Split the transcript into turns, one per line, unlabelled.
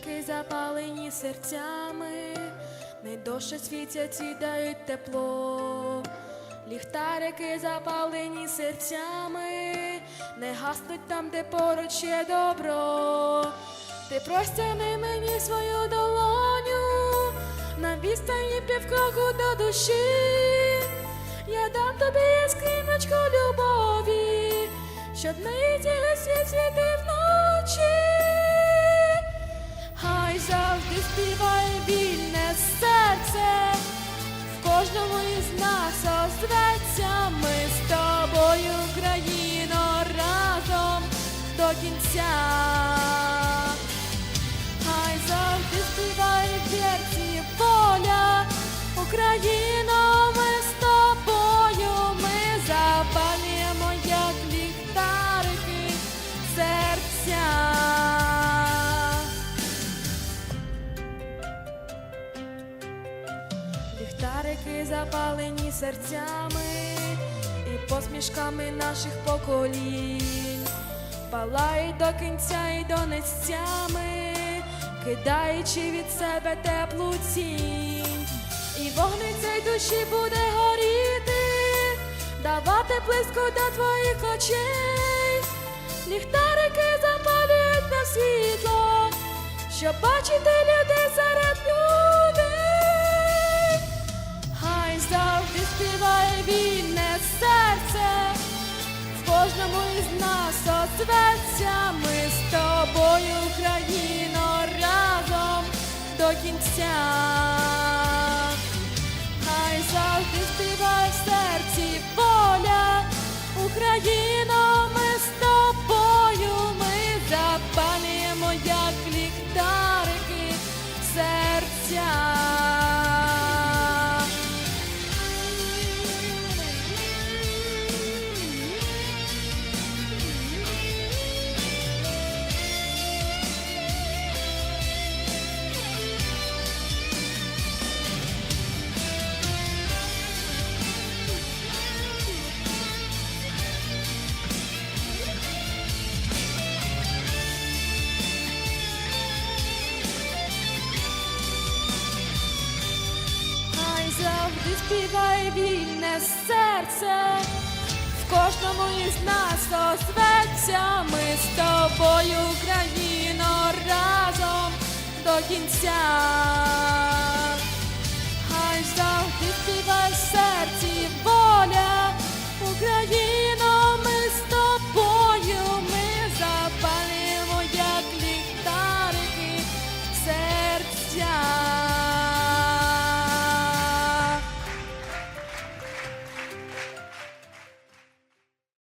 Ліхтарики запалені серцями, найдовше світять і дають тепло. Ліхтарики запалені серцями, не гаснуть там, де поруч є добро. Ти простяни мені свою долоню, на відстані півкроку до душі. Я дам тобі скриночку любові, щоб не йти світ світи співає вільне серце, в кожному із нас озветься ми з тобою, Україно, разом до кінця. Ліхтарики запалені серцями і посмішками наших поколінь, палають до кінця і донестями, кидаючи від себе теплу тінь, і вогник цей душі буде горіти, давати близько до твоїх очей, ліхтарики запалюють на світло, щоб бачити людей серед людей. Співає вільне серце, в кожному із нас озветься ми з тобою, Україно, разом до кінця. Хай завжди співає в серці воля, Україно, ми з тобою, ми запалюємо, як ліхтарики серця. Співає вільне серце, в кожному із нас озветься ми з тобою, Україно, разом до кінця.